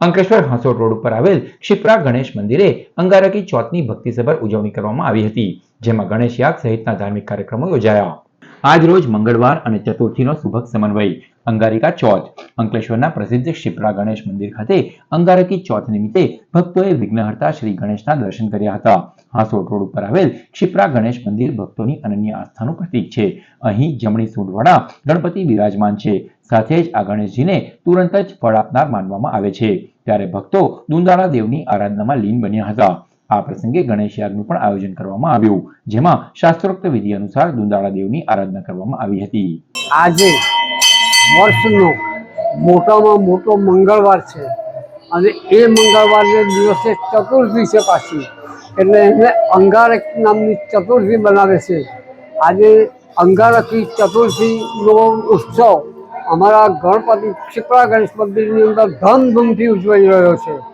Ankleshwar Hansot road ઉપર આવેલ ક્ષિપ્રા ગણેશ મંદિરે અંગારકી ચોથની ભક્તિસભર ઉજવણી કરવામાં આવી હતી, જેમાં ગણેશ યાગ સહિતના ધાર્મિક કાર્યક્રમો યોજાયા. આજ રોજ મંગળવાર અને ચતુર્થીનો સુભગ સમન્વય. અંગારિકા ચોથ. અંકલેશ્વરના પ્રસિદ્ધ ક્ષિપ્રા ગણેશ મંદિર ખાતે અંગારકી ચોથ નિમિત્તે ભક્તોએ વિઘ્નહર્તા શ્રી ગણેશના દર્શન કર્યા હતા. હાંસોડ રોડ ઉપર આવેલ ક્ષિપ્રા ગણેશ મંદિર ભક્તોની અનન્ય આસ્થાનું પ્રતીક છે. અહીં જમણી સૂંઢવાળા ગણપતિ બિરાજમાન છે. સાથે જ આ ગણેશજીને તુરંત જ ફળ આપનાર માનવામાં આવે છે. ત્યારે ભક્તો દુંદાળા દેવની આરાધનામાં લીન બન્યા હતા. આ પ્રસંગે ગણેશ યાગનું પણ આયોજન કરવામાં આવ્યું, જેમાં શાસ્ત્રોક્ત વિધિ અનુસાર દુંદાળા દેવની આરાધના કરવામાં આવી હતી. આજે વર્ષનો મોટામાં મોટો મંગળવાર છે. અને એ મંગળવારને દિવસે ચતુર્થી છે પાછી. એટલે એને અંગારક નામની ચતુર્થી બનાવે છે. આજે અંગારકી ચતુર્થીનો ઉત્સવ અમારા ગણપતિ ક્ષિપ્રા ગણેશ મંદિરની અંદર ધમધૂમથી ઉજવાઈ રહ્યો છે.